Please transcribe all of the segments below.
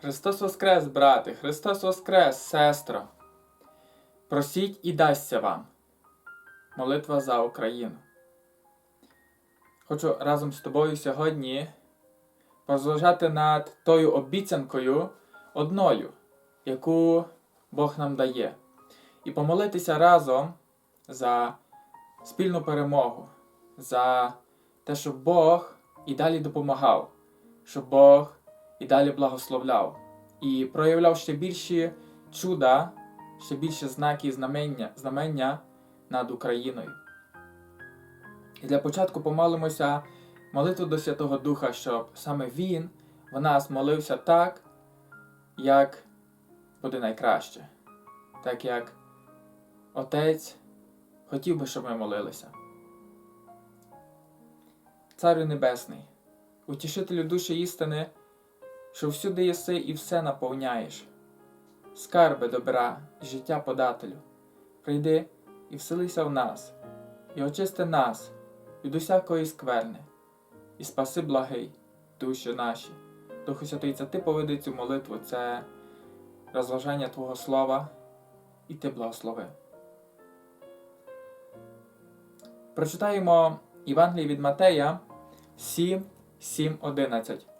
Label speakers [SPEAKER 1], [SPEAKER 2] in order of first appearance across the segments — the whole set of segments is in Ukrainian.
[SPEAKER 1] Христос Воскрес, брате, Христос Воскрес, сестро. Просіть і дасться вам. Молитва за Україну. Хочу разом з тобою сьогодні розважати над тою обіцянкою одною, яку Бог нам дає, і помолитися разом за спільну перемогу, за те, щоб Бог і далі допомагав, щоб Бог і далі благословляв і проявляв ще більші чуда, ще більше знаки і знамення, знамення над Україною. І для початку помолимося молитву до Святого Духа, щоб саме Він в нас молився так, як буде найкраще, так як Отець хотів би, щоб ми молилися. Царю Небесний, утішителю душі істини, що всюди єси і все наповняєш, скарби добра, життя подателю, прийди і вселися в нас, і очисти нас від усякої скверни, і спаси благий, душі наші. Духу Святий, це ти поведи цю молитву, це розважання Твого Слова, і ти благослови. Прочитаємо Євангеліє від Матея 7, 7, 11.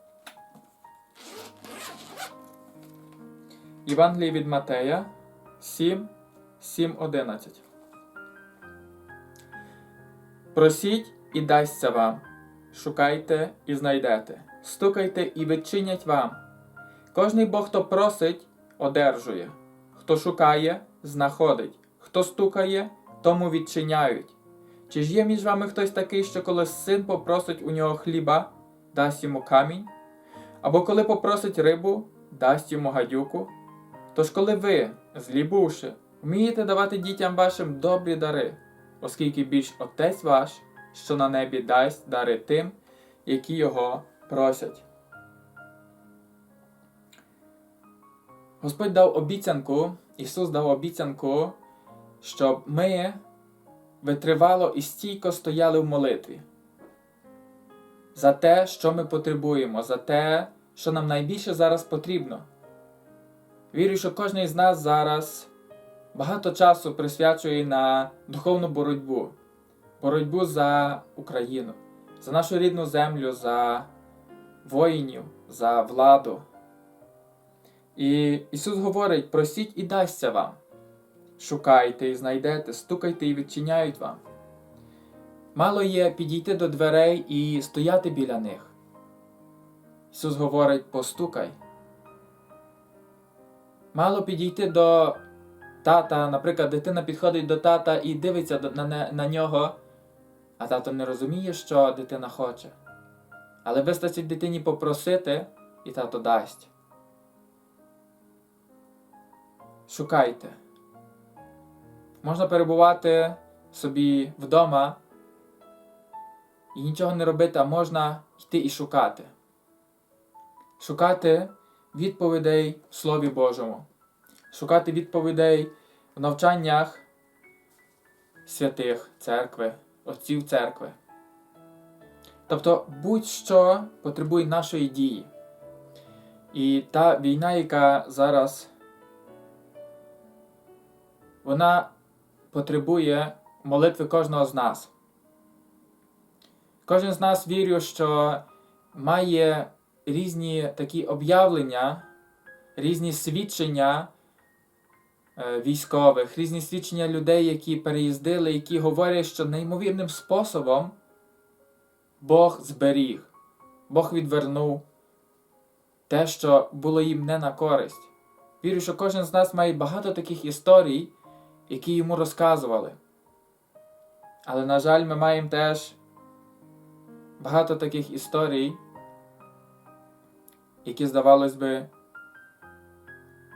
[SPEAKER 1] Євангеліє від Матея 7, 7, 11. Просіть і дасться вам, шукайте і знайдете, стукайте і відчинять вам. Кожний бо, хто просить, одержує, хто шукає, знаходить, хто стукає, тому відчиняють. Чи ж є між вами хтось такий, що коли син попросить у нього хліба, дасть йому камінь? Або коли попросить рибу, дасть йому гадюку? Тож, коли ви, злі бувши, вмієте давати дітям вашим добрі дари, оскільки більш Отець ваш, що на небі дасть дари тим, які його просять. Господь дав обіцянку, Ісус дав обіцянку, щоб ми витривало і стійко стояли в молитві. За те, що ми потребуємо, за те, що нам найбільше зараз потрібно. Вірю, що кожен з нас зараз багато часу присвячує на духовну боротьбу, боротьбу за Україну, за нашу рідну землю, за воїнів, за владу. І Ісус говорить: просіть і дасться вам. Шукайте і знайдете, стукайте і відчиняють вам. Мало є підійти до дверей і стояти біля них. Ісус говорить: постукай. Мало підійти до тата, наприклад, дитина підходить до тата і дивиться на, на, на нього, а тато не розуміє, що дитина хоче. Але вистачить дитині попросити, і тато дасть. Шукайте. Можна перебувати собі вдома і нічого не робити, а можна йти і шукати. Шукати відповідей в Слові Божому, шукати відповідей в навчаннях святих церкви, отців церкви. Тобто будь-що потребує нашої дії. І та війна, яка зараз вона потребує молитви кожного з нас. Кожен з нас вірю, що має різні такі об'явлення, різні свідчення е, військових, різні свідчення людей, які переїздили, які говорять, що неймовірним способом Бог зберіг, Бог відвернув те, що було їм не на користь. Вірю, що кожен з нас має багато таких історій, які йому розказували. Але, на жаль, ми маємо теж багато таких історій, які, здавалось би,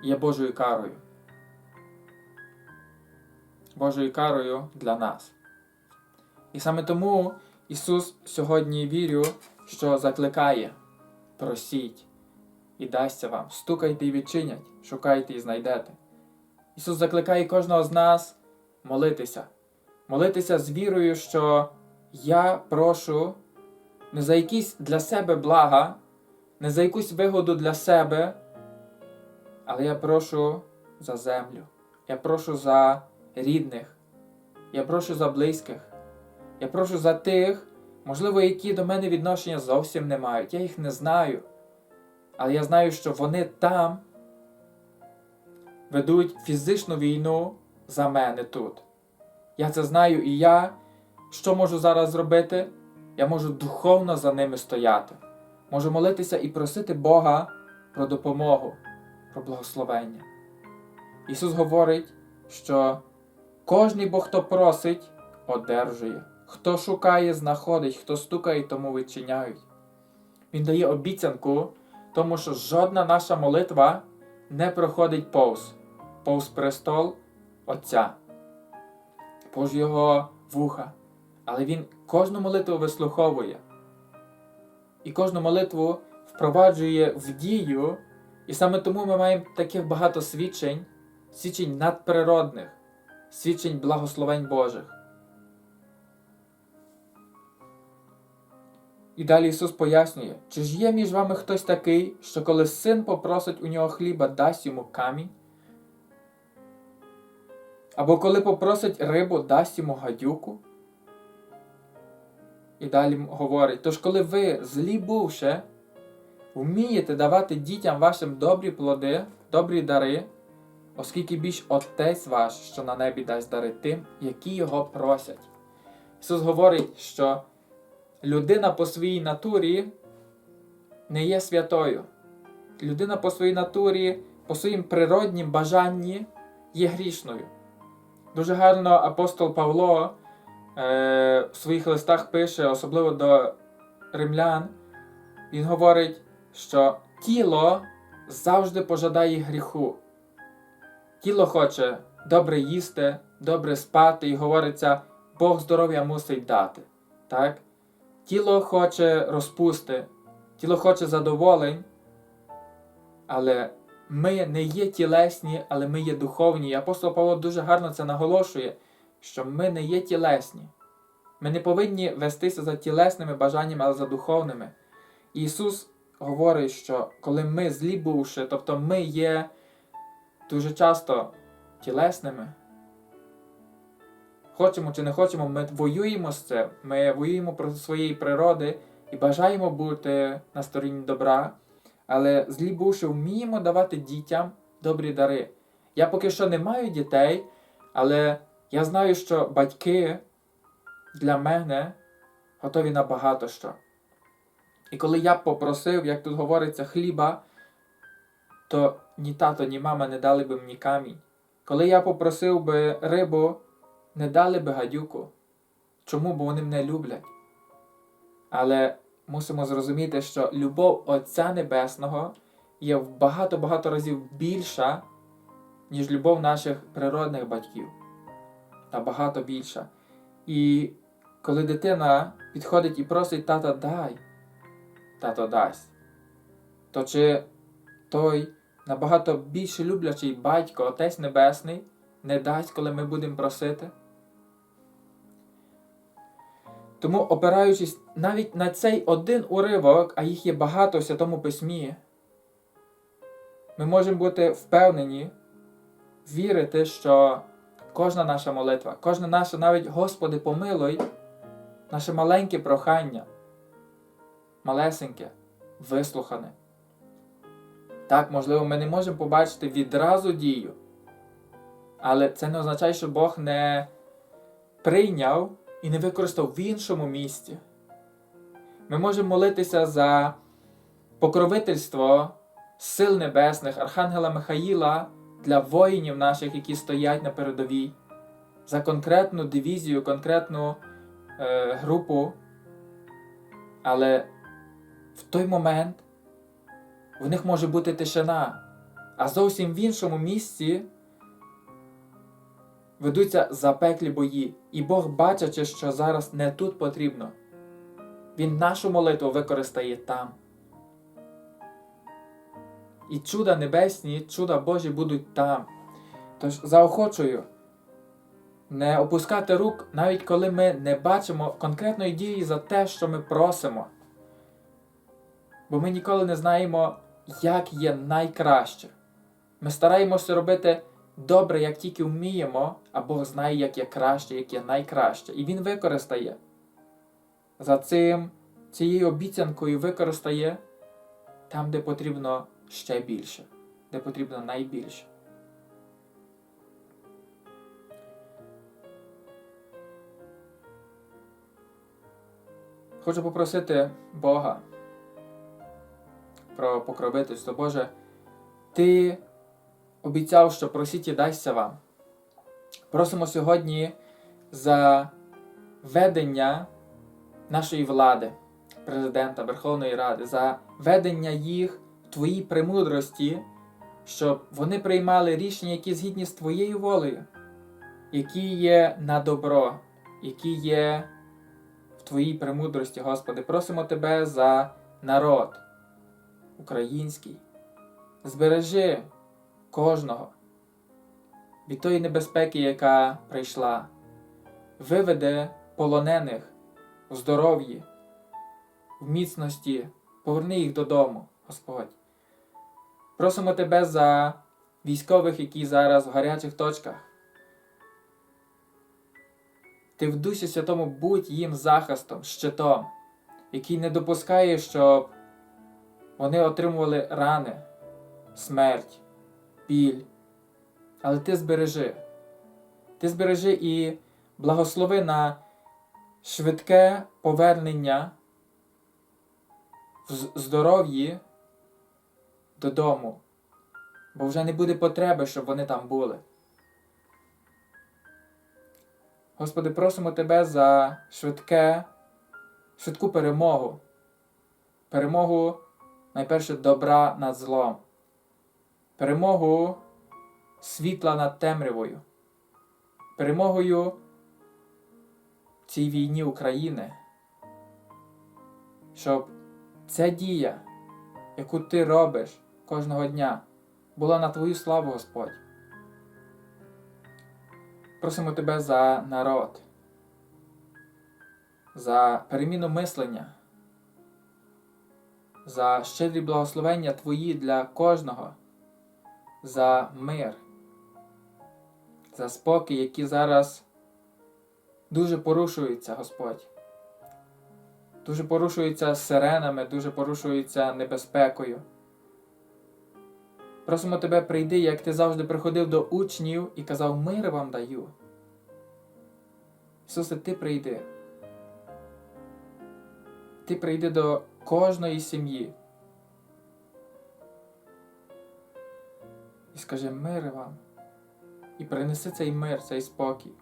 [SPEAKER 1] є Божою карою. Божою карою для нас. І саме тому Ісус сьогодні вірю, що закликає: просіть і дасться вам, стукайте і відчинять, шукайте і знайдете. Ісус закликає кожного з нас молитися, молитися з вірою, що я прошу не за якісь для себе блага, не за якусь вигоду для себе, Але я прошу за землю, я прошу за рідних, я прошу за близьких, я прошу за тих, можливо, які до мене відношення зовсім не мають. Я їх не знаю. Але я знаю, що вони там ведуть фізичну війну за мене тут. Я це знаю, і я що можу зараз зробити? Я можу духовно за ними стояти. Можу молитися і просити Бога про допомогу, про благословення. Ісус говорить, що кожний Бог, хто просить, одержує. Хто шукає, знаходить, хто стукає, тому відчиняють. Він дає обіцянку, тому що жодна наша молитва не проходить повз, повз престол Отця, повз Його вуха. Але Він кожну молитву вислуховує. І кожну молитву впроваджує в дію, і саме тому ми маємо таких багато свідчень, свідчень надприродних, свідчень благословень Божих. І далі Ісус пояснює, чи ж є між вами хтось такий, що коли син попросить у нього хліба, дасть йому камінь? Або коли попросить рибу, дасть йому гадюку? І далі говорить: тож, коли ви, злі бувши, вмієте давати дітям вашим добрі плоди, добрі дари, оскільки більш Отець ваш, що на небі дасть дари тим, які його просять. Ісус говорить, що людина по своїй натурі не є святою. Людина по своїй натурі, по своїм природнім бажанні є грішною. Дуже гарно апостол Павло е, в своїх листах пише, особливо до римлян, він говорить, що тіло завжди пожадає гріху. Тіло хоче добре їсти, добре спати, і говориться, Бог здоров'я мусить дати. Так? Тіло хоче розпусти, тіло хоче задоволень, але ми не є тілесні, але ми є духовні. І апостол Павло дуже гарно це наголошує, що ми не є тілесні. Ми не повинні вестися за тілесними бажаннями, але за духовними. Ісус говорить, що коли ми злі бувши, тобто ми є дуже часто тілесними, хочемо чи не хочемо, ми воюємо з цим, ми воюємо проти своєї природи і бажаємо бути на стороні добра, але злі бувши вміємо давати дітям добрі дари. Я поки що не маю дітей, але я знаю, що батьки для мене готові на багато що. І коли я попросив, як тут говориться, хліба, то ні тато, ні мама не дали би мені камінь. Коли я попросив би рибу, не дали би гадюку. Чому? Бо вони мене люблять. Але мусимо зрозуміти, що любов Отця Небесного є в багато-багато разів більша, ніж любов наших природних батьків. Набагато більша. І коли дитина підходить і просить тата дай, тато дасть, то чи той набагато більше люблячий батько, Отець Небесний, не дасть, коли ми будемо просити? Тому, опираючись навіть на цей один уривок, а їх є багато в Святому Письмі, ми можемо бути впевнені, вірити, що кожна наша молитва, кожна наша навіть Господи, помилуй, наше маленьке прохання, малесеньке, вислухане. Так, можливо, ми не можемо побачити відразу дію, але це не означає, що Бог не прийняв і не використав в іншому місці. Ми можемо молитися за покровительство сил небесних, Архангела Михаїла для воїнів наших, які стоять на передовій, за конкретну дивізію, конкретну е, групу. Але в той момент в них може бути тишина, а зовсім в іншому місці ведуться запеклі бої. І Бог, бачачи, що зараз не тут потрібно, Він нашу молитву використає там. І чуда небесні, чуда Божі будуть там. Тож заохочую не опускати рук, навіть коли ми не бачимо конкретної дії за те, що ми просимо. Бо ми ніколи не знаємо, як є найкраще. Ми стараємося робити добре, як тільки вміємо, а Бог знає, як є краще, як є найкраще. І Він використає. За цим, цією обіцянкою використає там, де потрібно ще більше, де потрібно найбільше. Хочу попросити Бога про покровительство. Боже, Ти обіцяв, що просіть і дасться вам. Просимо сьогодні за ведення нашої влади, президента Верховної Ради, за ведення їх Твоїй премудрості, щоб вони приймали рішення, які згідні з Твоєю волею, які є на добро, які є в Твоїй премудрості, Господи. Просимо Тебе за народ український. Збережи кожного від тої небезпеки, яка прийшла, виведе полонених в здоров'ї, в міцності, поверни їх додому, Господь. Просимо Тебе за військових, які зараз в гарячих точках. Ти в Дусі Святому будь їм захистом, щитом, який не допускає, щоб вони отримували рани, смерть, біль. Але ти збережи. Ти збережи і благослови на швидке повернення в здоров'ї додому, бо вже не буде потреби, щоб вони там були. Господи, просимо Тебе за швидке, швидку перемогу. Перемогу найперше добра над злом. Перемогу світла над темрявою. Перемогою цій війні України. Щоб ця дія, яку ти робиш кожного дня, була на Твою славу, Господь. Просимо Тебе за народ, за переміну мислення, за щедрі благословення Твої для кожного, за мир, за спокій, які зараз дуже порушуються, Господь. Дуже порушуються сиренами, дуже порушуються небезпекою. Просимо тебе, прийди, як ти завжди приходив до учнів і казав, мир вам даю. Ісусе, ти прийди. Ти прийди до кожної сім'ї. І скажи мир вам. І принеси цей мир, цей спокій.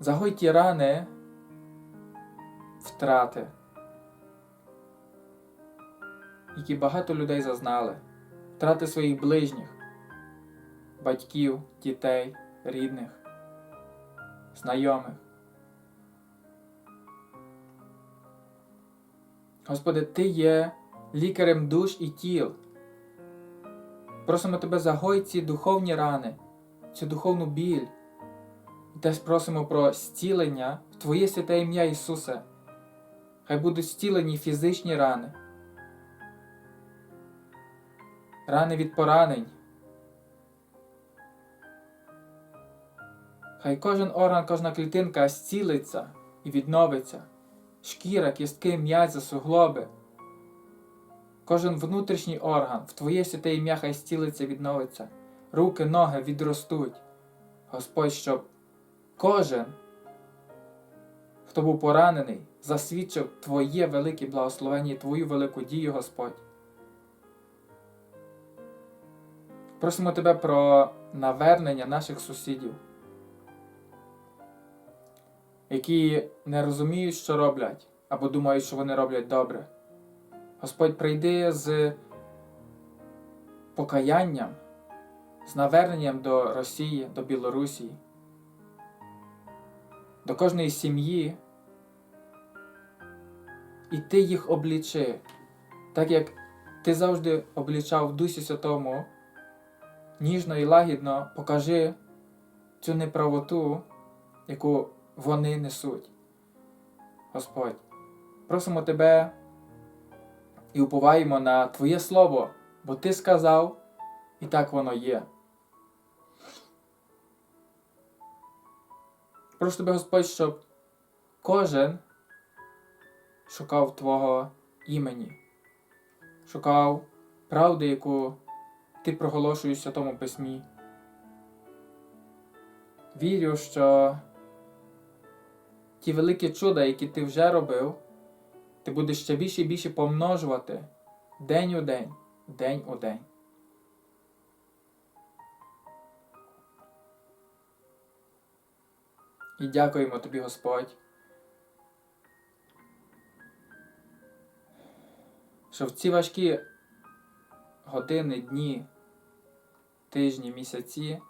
[SPEAKER 1] Загой ті рани, втрати, які багато людей зазнали, втрати своїх ближніх, батьків, дітей, рідних, знайомих. Господи, Ти є лікарем душ і тіл. Просимо Тебе загой ці духовні рани, цю духовну біль. І теж просимо про зцілення в Твоє святе ім'я Ісусе. Хай будуть зцілені фізичні рани, рани від поранень. Хай кожен орган, кожна клітинка зцілиться і відновиться, шкіра, кістки, м'яза, суглоби. Кожен внутрішній орган в Твоє святе ім'я хай зцілиться, відновиться, руки, ноги відростуть. Господь, щоб кожен, хто був поранений, засвідчив Твоє велике благословення Твою велику дію, Господь. Просимо Тебе про навернення наших сусідів, які не розуміють, що роблять, або думають, що вони роблять добре. Господь прийди з покаянням, з наверненням до Росії, до Білорусі, до кожної сім'ї, і ти їх облічи, так як ти завжди облічав в Дусі Святому, ніжно і лагідно покажи цю неправоту, яку вони несуть. Господь, просимо Тебе і уповаємо на Твоє Слово, бо Ти сказав, і так воно є. Прошу тебе, Господь, щоб кожен шукав Твого імені, шукав правди, яку Ти проголошуєш в Святому Письмі. Вірю, що ті великі чуда, які ти вже робив, ти будеш ще більше і більше помножувати день у день, день у день. І дякуємо тобі, Господь, що в ці важкі години, дні, тижні, місяці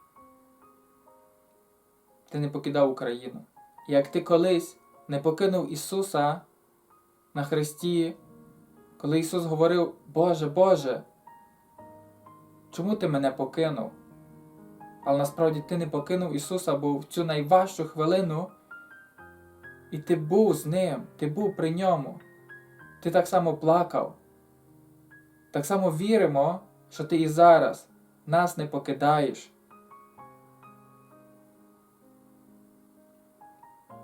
[SPEAKER 1] ти не покидав Україну. Як ти колись не покинув Ісуса на Христі, коли Ісус говорив, Боже, Боже, чому ти мене покинув? Але насправді ти не покинув Ісуса, бо в цю найважчу хвилину, і ти був з Ним, ти був при ньому. Ти так само плакав. Так само віримо, що ти і зараз нас не покидаєш.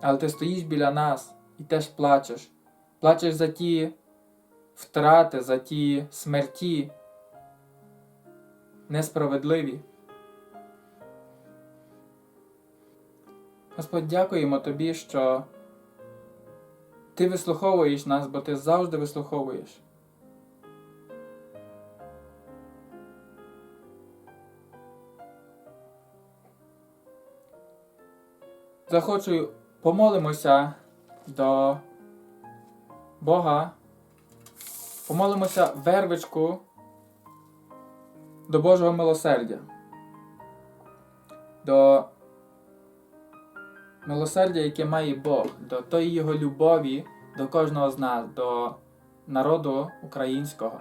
[SPEAKER 1] Але ти стоїш біля нас і теж плачеш. Плачеш за ті втрати, за ті смерті несправедливі. Господь, дякуємо тобі, що ти вислуховуєш нас, бо ти завжди вислуховуєш. Захочу помолимося до Бога, помолимося вервичку до Божого милосердя, до милосердя, яке має Бог, до тої Його любові до кожного з нас, до народу українського.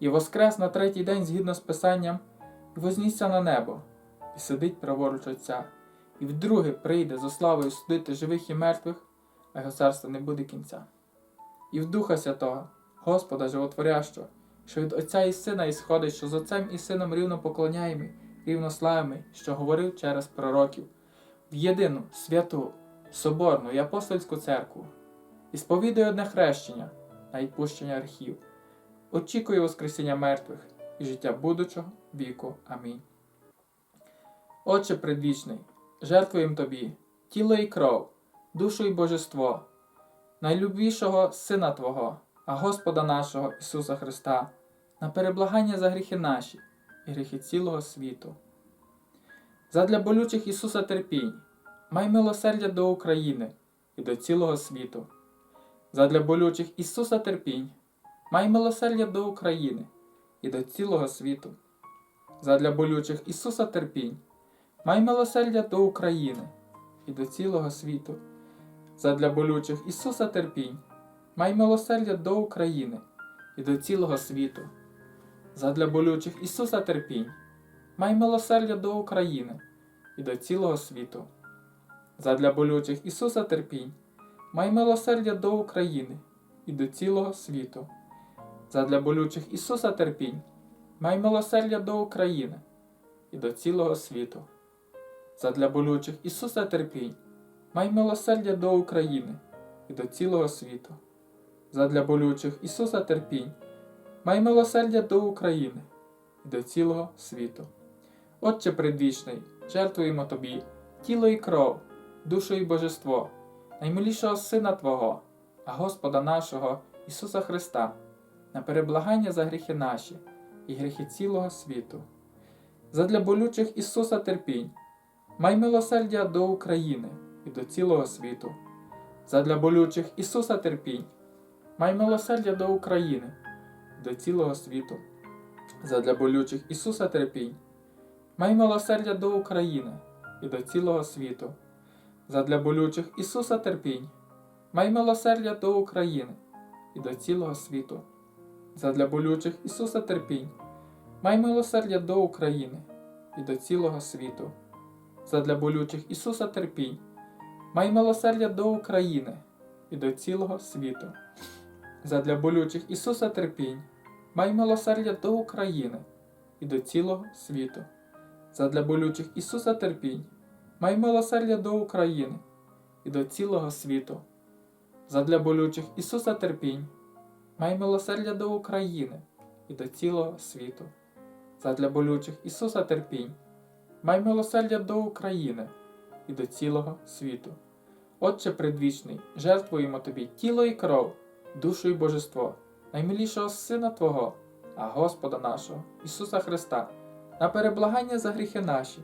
[SPEAKER 1] і воскрес на третій день згідно з Писанням, і вознісся на небо, і сидить праворуч Отця, і вдруге прийде зо славою судити живих і мертвих, а його царства не буде кінця. І в Духа Святого, Господа Животворящого, що від Отця і Сина ісходить, що з Отцем і Сином рівно поклоняємий, рівно славимий, що говорив через пророків, в єдину святу, соборну і апостольську церкву, і сповідує одне хрещення на відпущення архів. Очікую Воскресіння мертвих і життя будучого віку. Амінь. Отче предвічний, жертвуємо Тобі, тіло і кров, душу і божество, найлюбвішого Сина Твого, а Господа нашого Ісуса Христа, на переблагання за гріхи наші і гріхи цілого світу. Задля болючих Ісуса терпінь, май милосердя до України і до цілого світу. Задля болючих Ісуса терпінь. Май милосердя до України і до цілого світу. Задля болючих Ісуса терпінь, май милосердя до України і до цілого світу. Задля болючих Ісуса терпінь, май милосердя до України і до цілого світу. Задля болючих Ісуса терпінь, май милосердя до України і до цілого світу. Задля болючих Ісуса терпінь, май милосердя до України і до цілого світу. Задля болючих Ісуса терпінь, май милосердя до України і до цілого світу. Задля болючих Ісуса терпінь, май милосердя до України і до цілого світу. Задля болючих Ісуса терпінь, май милосердя до України і до цілого світу. Отче предвічний, жертвуємо Тобі тіло і кров, душу і божество, наймилішого Сина Твого, а Господа нашого Ісуса Христа, на переблагання за гріхи наші і гріхи цілого світу. Задля болючих Ісуса терпінь, май милосердя до України і до цілого світу. Задля болючих Ісуса терпінь, май милосердя до України і до цілого світу. Задля болючих Ісуса терпінь, май милосердя до України і до цілого світу. Задля болючих Ісуса терпінь, май милосердя до України і до цілого світу. Задля болючих Ісуса терпінь, май милосердя до України і до цілого світу. Задля болючих Ісуса терпінь, май милосердя до України і до цілого світу. Задля болючих Ісуса терпінь, май милосердя до України і до цілого світу. Задля болючих Ісуса терпінь, май милосердя до України і до цілого світу. Задля болючих Ісуса терпінь, май милосердя до України і до цілого світу. Задля болючих Ісуса терпінь, май милосердя до України і до цілого світу. Отче предвічний, жертвуємо Тобі тіло і кров, душу і божество, наймилішого Сина Твого, а Господа нашого, Ісуса Христа, на переблагання за гріхи наші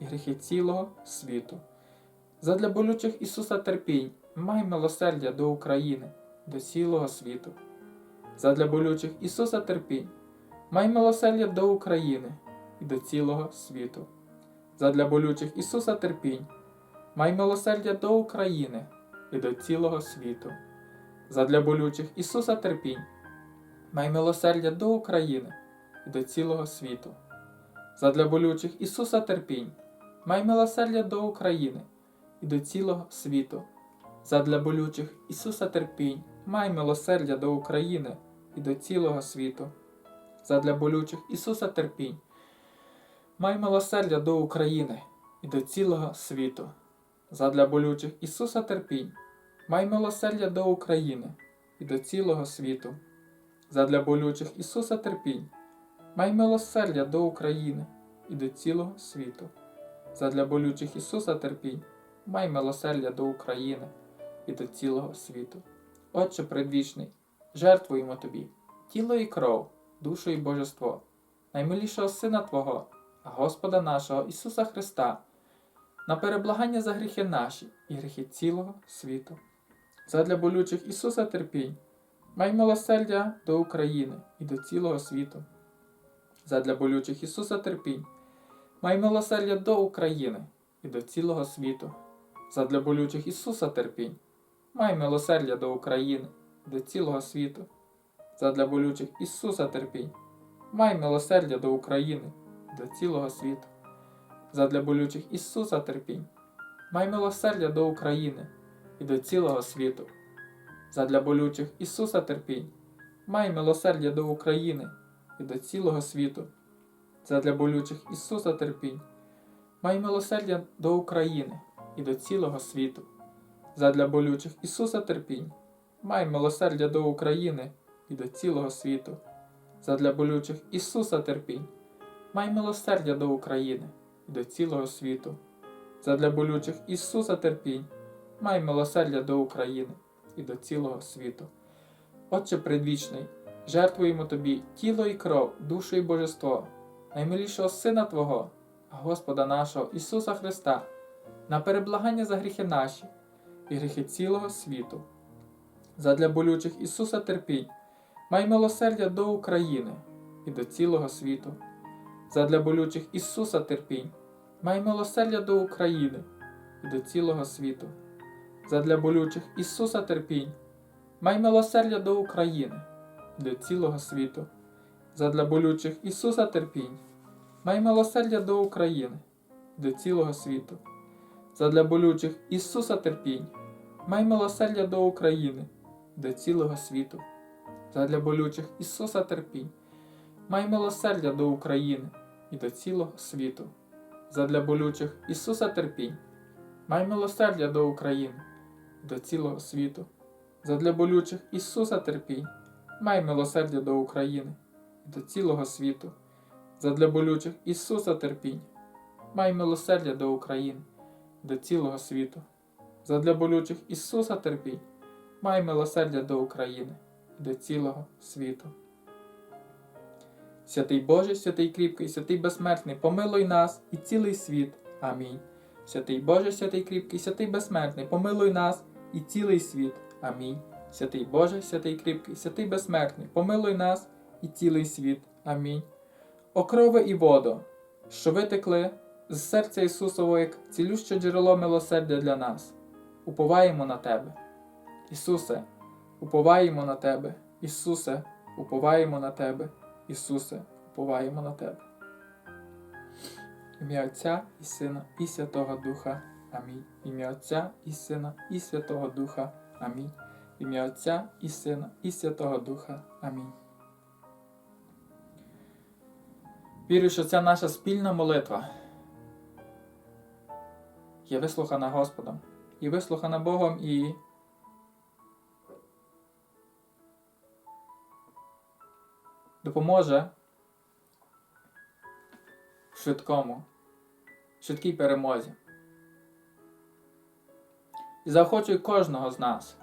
[SPEAKER 1] і гріхи цілого світу. Задля болючих Ісуса терпінь, май милосердя до України, до цілого світу. Задля болючих Ісуса терпінь, май милосердя до України і до цілого світу. Задля болючих Ісуса терпінь, май милосердя до України і до цілого світу. Задля болючих Ісуса терпінь, май милосердя до України і до цілого світу. Задля болючих Ісуса терпінь, май милосердя до України і до цілого світу. Задля болючих Ісуса терпінь, май милосердя до України і до цілого світу. Задля болючих Ісуса терпінь, май милосердя до України і до цілого світу. Задля болючих Ісуса терпінь, май милосердя до України і до цілого світу. Задля болючих Ісуса терпінь, май милосердя до України і до цілого світу. Задля болючих Ісуса терпінь, май милосердя до України і до цілого світу. Отче предвічний, жертвуємо Тобі тіло і кров, душу і божество, наймилішого Сина Твого, Господа нашого Ісуса Христа, на переблагання за гріхи наші і гріхи цілого світу. Задля болючих Ісуса терпінь, май милосердя до України і до цілого світу. Задля болючих Ісуса терпінь, май милосердя до України і до цілого світу. Задля болючих Ісуса терпінь, май милосердя до України до цілого світу. Задля болючих Ісуса терпінь, май милосердя до України до цілого світу. Задля болючих Ісуса терпінь, май милосердя до України і до цілого світу. Задля болючих Ісуса терпінь, май милосердя до України і до цілого світу. Задля болючих Ісуса терпінь, май милосердя до України і до цілого світу. Задля болючих Ісуса терпінь, май милосердя до України і до цілого світу. Задля болючих Ісуса терпінь, май милосердя до України і до цілого світу. Задля болючих Ісуса терпінь, май милосердя до України і до цілого світу. Отче предвічний, жертвуємо Тобі тіло і кров, душу і божество, наймилішого Сина Твого, Господа нашого Ісуса Христа, на переблагання за гріхи наші і гріхи цілого світу. Задля болючих Ісуса терпінь, май милосердя до України і до цілого світу. Задля болючих Ісуса терпінь, май милосердя до України і до цілого світу. Задля болючих Ісуса терпінь, май милосердя до України, до цілого світу. Задля болючих Ісуса терпінь, май милосердя до України, до цілого світу. Задля болючих Ісуса терпінь, май милосердя до України, до цілого світу. Задля болючих Ісуса терпінь, май милосердя до України і до цілого світу. Задля болючих Ісуса терпінь, май милосердя до України, до цілого світу. Задля болючих Ісуса терпінь, май милосердя до України і до цілого світу. Задля болючих Ісуса терпінь, май милосердя до України, до цілого світу. Задля болючих Ісуса терпінь, май милосердя до України, і до цілого світу. Святий Боже, святий кріпкий, святий безсмертний, помилуй нас і цілий світ. Амінь. Святий Боже, святий кріпкий, святий безсмертний, помилуй нас і цілий світ. Амінь. Святий Боже, святий кріпкий, святий безсмертний, помилуй нас і цілий світ. Амінь. О крови і водо, що витекли з серця Ісусового як цілюще джерело милосердя для нас. Уповаємо на Тебе. Ісусе, уповаємо на Тебе. Ісусе, уповаємо на Тебе. Ісусе, уповаємо на Тебе. Ім'я Отця і Сина, і Святого Духа. Амінь. Ім'я Отця і Сина, і Святого Духа. Амінь. Ім'я Отця і Сина, і Святого Духа. Амінь. Вірю, що ця наша спільна молитва є вислухана Господом і вислухана Богом і допоможе швидкому, швидкій перемозі. І заохочую кожного з нас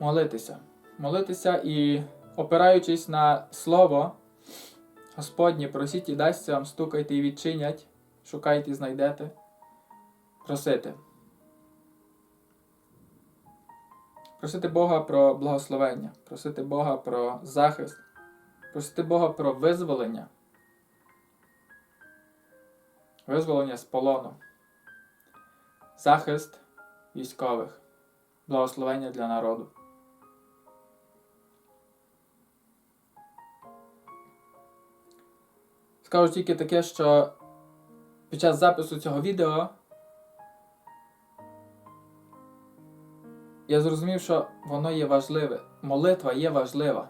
[SPEAKER 1] молитися, молитися і, опираючись на Слово Господнє, просіть і дасться вам, стукайте і відчинять, шукайте і знайдете, просити. Просити Бога про благословення, просити Бога про захист, просити Бога про визволення, визволення з полону, захист військових, благословення для народу. Скажу тільки таке, що під час запису цього відео я зрозумів, що воно є важливе. Молитва є важлива.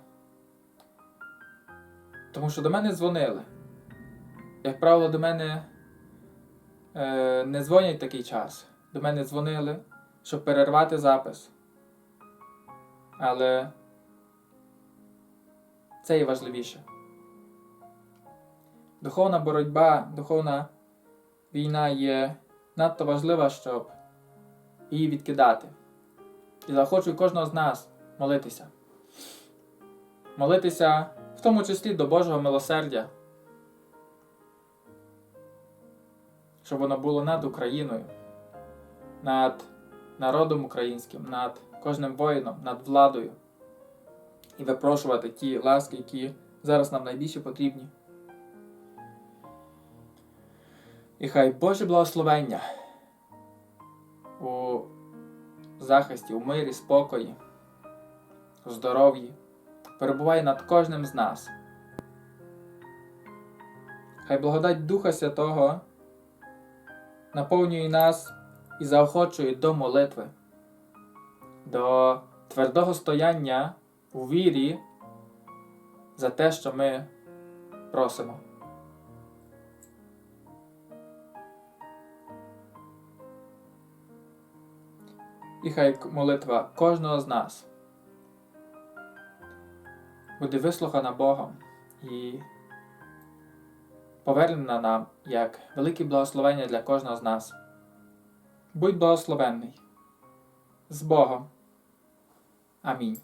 [SPEAKER 1] Тому що до мене дзвонили. Як правило, до мене е, не дзвонять такий час. До мене дзвонили, щоб перервати запис. Але це є важливіше. Духовна боротьба, духовна війна є надто важлива, щоб її відкидати. І захочу кожного з нас молитися. Молитися в тому числі до Божого милосердя, щоб воно було над Україною, над народом українським, над кожним воїном, над владою. І випрошувати ті ласки, які зараз нам найбільше потрібні. І хай Боже благословення у захисті, у мирі, спокої, здоров'ї перебуває над кожним з нас. Хай благодать Духа Святого наповнює нас і заохочує до молитви, до твердого стояння у вірі за те, що ми просимо. І хай молитва кожного з нас буде вислухана Богом і повернена нам як велике благословення для кожного з нас. Будь благословенний з Богом. Амінь.